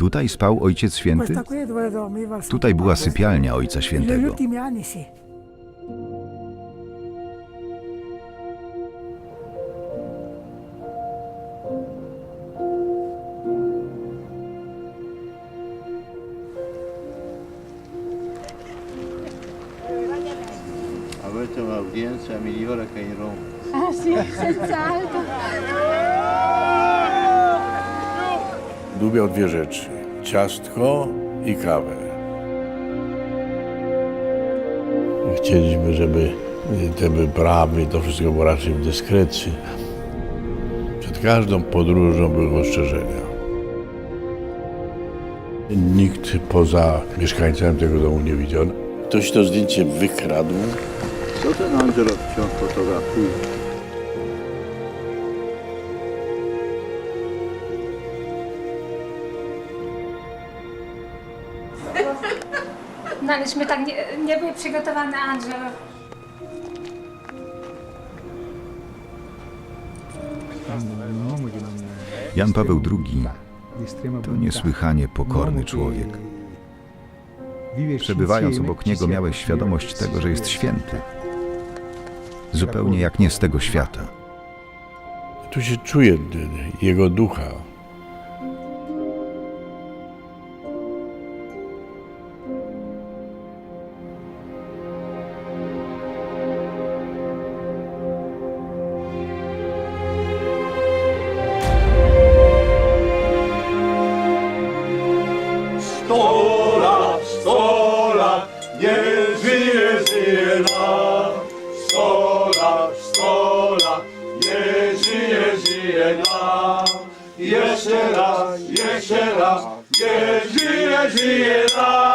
Tutaj spał Ojciec Święty? Tutaj była sypialnia Ojca Świętego. Avete un'udienza migliore che in Roma. Ah sì, senz'altro. Lubiał dwie rzeczy: ciastko i kawę. Chcieliśmy, żeby te wyprawy, to wszystko było raczej w dyskrecji. Przed każdą podróżą były ostrzeżenia. Nikt poza mieszkańcami tego domu nie widział. Ktoś to zdjęcie wykradł. Co ten Angelo wciąż fotografuje? No aleśmy tak nie, nie były przygotowane, Angelo. Jan Paweł II to niesłychanie pokorny człowiek. Przebywając obok niego miałeś świadomość tego, że jest święty. Zupełnie jak nie z tego świata. Tu się czuje jego ducha. Lat, sto nie żyje, żyje nam. Sto nie. Jeszcze raz, jeszcze raz, nie żyje, żyje nam.